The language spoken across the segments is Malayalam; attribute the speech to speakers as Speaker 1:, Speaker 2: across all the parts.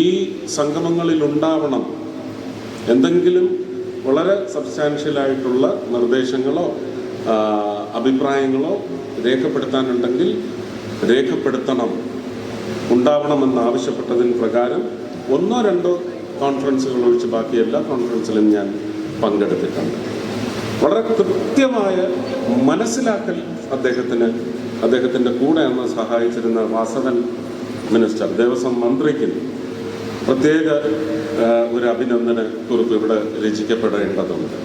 Speaker 1: ഈ സംഗമങ്ങളിൽ ഉണ്ടാവണം എന്തെങ്കിലും വളരെ സബ്സ്റ്റാൻഷ്യലായിട്ടുള്ള നിർദ്ദേശങ്ങളോ അഭിപ്രായങ്ങളോ രേഖപ്പെടുത്താനുണ്ടെങ്കിൽ രേഖപ്പെടുത്തണം. ഉണ്ടാവണമെന്ന് ആവശ്യപ്പെട്ടതിന് പ്രകാരം ഒന്നോ രണ്ടോ കോൺഫറൻസുകൾ ഒഴിച്ച് ബാക്കി എല്ലാ കോൺഫറൻസിലും ഞാൻ പങ്കെടുത്തിട്ടുണ്ട്. വളരെ കൃത്യമായ മനസ്സിലാക്കൽ അദ്ദേഹത്തിന് അദ്ദേഹത്തിന്റെ കൂടെ അന്ന് സഹായിച്ചിരുന്ന വാസവൻ മിനിസ്റ്റർ. ദേവസ്വം മന്ത്രിക്ക് പ്രത്യേക ഒരു അഭിനന്ദന കുറിപ്പ് ഇവിടെ രചിക്കപ്പെടേണ്ടതുണ്ട്.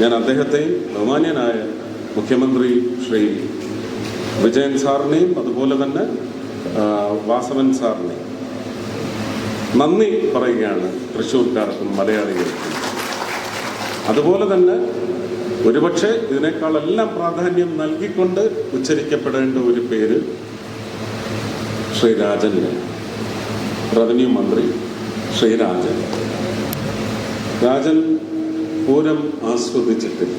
Speaker 1: ഞാൻ അദ്ദേഹത്തെയും ബഹുമാന്യനായ മുഖ്യമന്ത്രി ശ്രീ വിജയൻ സാറിനെയും അതുപോലെ തന്നെ വാസവൻ സാറിനെയും നന്ദി പറയുകയാണ് തൃശ്ശൂർക്കാർക്കും മലയാളികൾക്കും. അതുപോലെ തന്നെ ഒരുപക്ഷെ ഇതിനേക്കാളെല്ലാം പ്രാധാന്യം നൽകിക്കൊണ്ട് ഉച്ചരിക്കപ്പെടേണ്ട ഒരു പേര് ശ്രീ ശ്രീരാജന് റവന്യൂ മന്ത്രി ശ്രീരാജൻ രാജൻ. പൂരം ആസ്വദിച്ചിട്ടില്ല.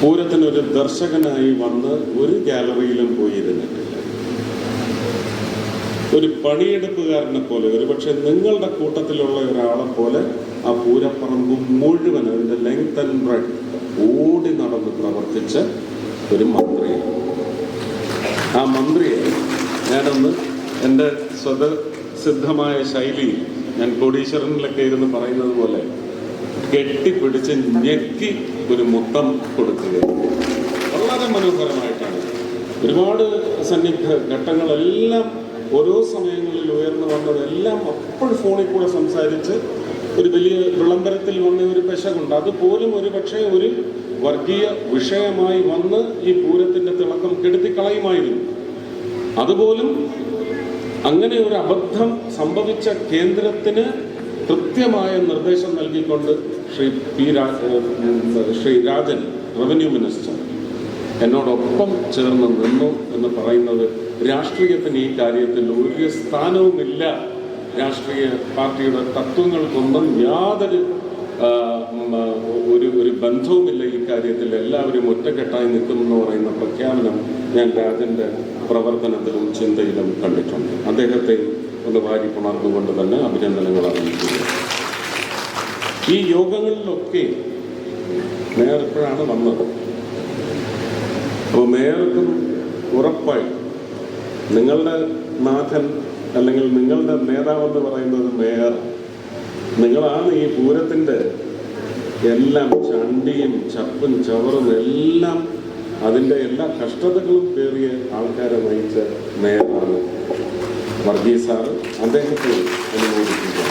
Speaker 1: പൂരത്തിനൊരു ദർശകനായി വന്ന് ഒരു ഗാലറിയിലും പോയിരുന്നിട്ടില്ല. ഒരു പണിയെടുപ്പുകാരനെ പോലെ ഒരുപക്ഷെ നിങ്ങളുടെ കൂട്ടത്തിലുള്ള ഒരാളെ പോലെ ആ പൂരപ്പറമ്പ് മുഴുവൻ അതിന്റെ ലെങ്ത് ആൻഡ് ബ്രെഡ് ഓടി നടന്ന് പ്രവർത്തിച്ച ഒരു മന്ത്രി ആ മന്ത്രിയെ ഞാനൊന്ന് എന്റെ സ്വതസിദ്ധമായ ശൈലിയിൽ ഞാൻ കോടീശ്വരനിലൊക്കെ ഇരുന്ന് പറയുന്നത് പോലെ കെട്ടിപ്പിടിച്ച് ഞെക്കി ഒരു മുത്തം കൊടുക്കുക വളരെ മനോഹരമായിട്ടാണ്. ഒരുപാട് സന്നിഗ്ധ ഘട്ടങ്ങളെല്ലാം ഓരോ സമയങ്ങളിൽ ഉയർന്നു വന്നതെല്ലാം അപ്പോൾ ഫോണിൽ കൂടെ സംസാരിച്ച് ഒരു വലിയ വിളംബരത്തിൽ വന്ന ഒരു പെശകുണ്ട്. അതുപോലും ഒരു പക്ഷേ ഒരു വർഗീയ വിഷയമായി വന്ന് ഈ പൂരത്തിന്റെ തിളക്കം കെടുത്തിക്കളയുമായിരുന്നു. അതുപോലും അങ്ങനെ ഒരു അബദ്ധം സംഭവിച്ച കേന്ദ്രത്തിന് കൃത്യമായ നിർദ്ദേശം നൽകിക്കൊണ്ട് Shri P Shri Rajan revenue minister എന്നോടൊപ്പം ചേർന്ന് നിന്നു എന്ന് പറയുന്നത് രാഷ്ട്രീയത്തിന് ഈ കാര്യത്തിൽ ഒരു സ്ഥാനവുമില്ല. രാഷ്ട്രീയ പാർട്ടിയുടെ തത്വങ്ങൾക്കൊന്നും യാതൊരു ഒരു ഒരു ബന്ധവുമില്ല ഈ കാര്യത്തിൽ. എല്ലാവരും ഒറ്റക്കെട്ടായി നിൽക്കുമെന്ന് പറയുന്ന പ്രഖ്യാപനം ഞാൻ രാജന്റെ പ്രവർത്തനത്തിലും ചിന്തയിലും കണ്ടിട്ടുണ്ട്. അദ്ദേഹത്തെ ഒന്ന് വാരി പുണർന്നുകൊണ്ട് തന്നെ അഭിനന്ദനങ്ങൾ അറിയിക്കുന്നു. ഈ യോഗങ്ങളിലൊക്കെ മേയർ ഇപ്പോഴാണ് വന്നത്? അപ്പോൾ മേയർക്കും ഉറപ്പായി നിങ്ങളുടെ നാഥൻ അല്ലെങ്കിൽ നിങ്ങളുടെ നേതാവെന്ന് പറയുന്നത് മേയർ നിങ്ങളാണ് ഈ പൂരത്തിന്റെ എല്ലാം ചണ്ടിയും ചപ്പും ചവറും എല്ലാം അതിന്റെ എല്ലാ കഷ്ടതകളും പേറിയ ആൾക്കാരെ നയിച്ച മേയറാണ് വർഗീസ് സാറ്. അദ്ദേഹത്തെ അനുമോദിക്കുന്നു